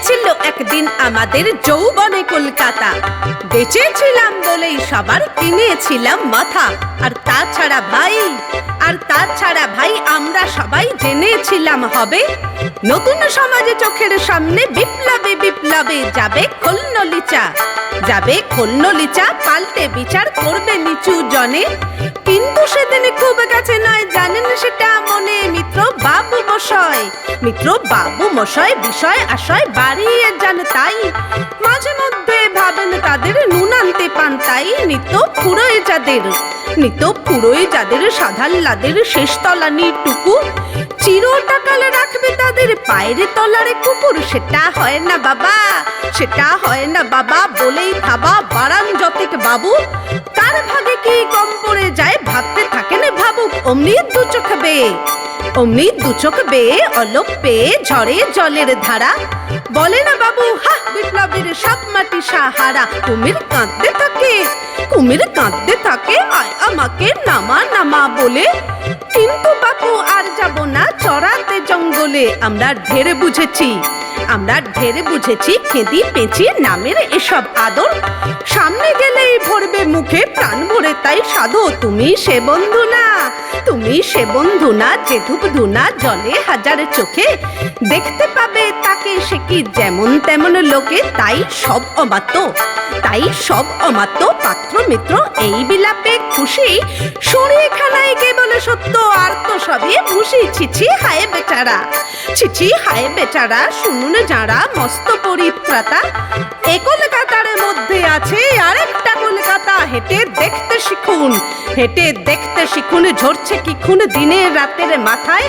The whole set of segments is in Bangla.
গিয়েছিল একদিন আমাদের যৌবনে কলকাতা। বেঁচেছিলাম বলেই সবার কিনেছিলাম মাথা। আর তাছাড়া ভাই, আর তাছাড়া ভাই আমরা সবাই জেনেছিলাম হবে। নতুন সমাজে চোখের সামনে বিপ্লবে বিপ্লবে যাবে খোলনলিচা। যাবে খোলনলিচা, পাল্টে বিচার করবে নিচু জনে। কিন্তু সেদিন খুব গেছে নয়, জানেন সেটা মশাই। মিত্র, বাবু মশাই, বিষয় আশয় বাড়িয়ে যান তাই। মাঝে মধ্যে ভাবেন তাদের নুন আনতে পান তাই। নিত্য ফুরোয় যাদের, নিত্য ফুরোয় যাদের সাধাল্লাদের শেষ তলানি টুকু। চিরটাকালে রাখবে তাদের পায়ের তলারে কুকুর। সেটা হয় না বাবা, সেটা হয় না বাবা বলেই থাবা বারান যতিক বাবু। কার ভাগে কি কম পড়ে যায় ভাবতে থাকেন ভাবুক, অমনি দু চোখ বেয়ে। অমনি দু চোখ বেয়ে অলোক পেয়ে ঝরে জলের ধারা। বলে না বাবু হা বিপ্লবের সব মাটি সাহারা। কুমির কাঁদতে থাকে, কুমির কাঁদতে থাকে, আয় আমাকে নামা নামা বলে। কিন্তু বাপু, আর যাব না চড়াতে জঙ্গলে। আমরা ঢের বুঝেছি, আমরা ঢের বুঝেছি, খেদি পেঁচি নামের এসব আদর। সামনে গেলেই ভরবে মুখে প্রাণ ভরে তাই সাধো, তুমি সে বন্ধু না। তুমি সে বন্ধু না যে ধূপ ধুনা জলে হাজার চোখে। দেখতে পাবে তাকে সে কি যেমন তেমন লোকে, তাই সব অমাত্য। তাই সব অমাত্য, পাত্র মিত্র এই বিলাপে খুশি। সরিয়ে খানায় কেবল সত্য, আর তো সবই ভুষি। ছিছি হায় বেচারা, ছিছি হায় বেচারা, শুনুন যারা মস্ত পরিত্রাতা। এ কলকাতার মধ্যে আছে হেঁটে দেখতে শিখুন, হেঁটে দেখতে শিখুন, ঝরছে কি খুন দিনের রাতের মাথায়।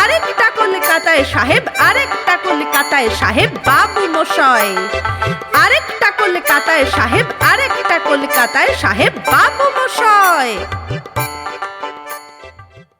আরেকটা কলকাতায় সাহেব, আরেকটা কলকাতায় সাহেব, বাবু মশাই। আরেকটা কলকাতায় সাহেব, আরেকটা কলকাতায় সাহেব, বাবু মশাই।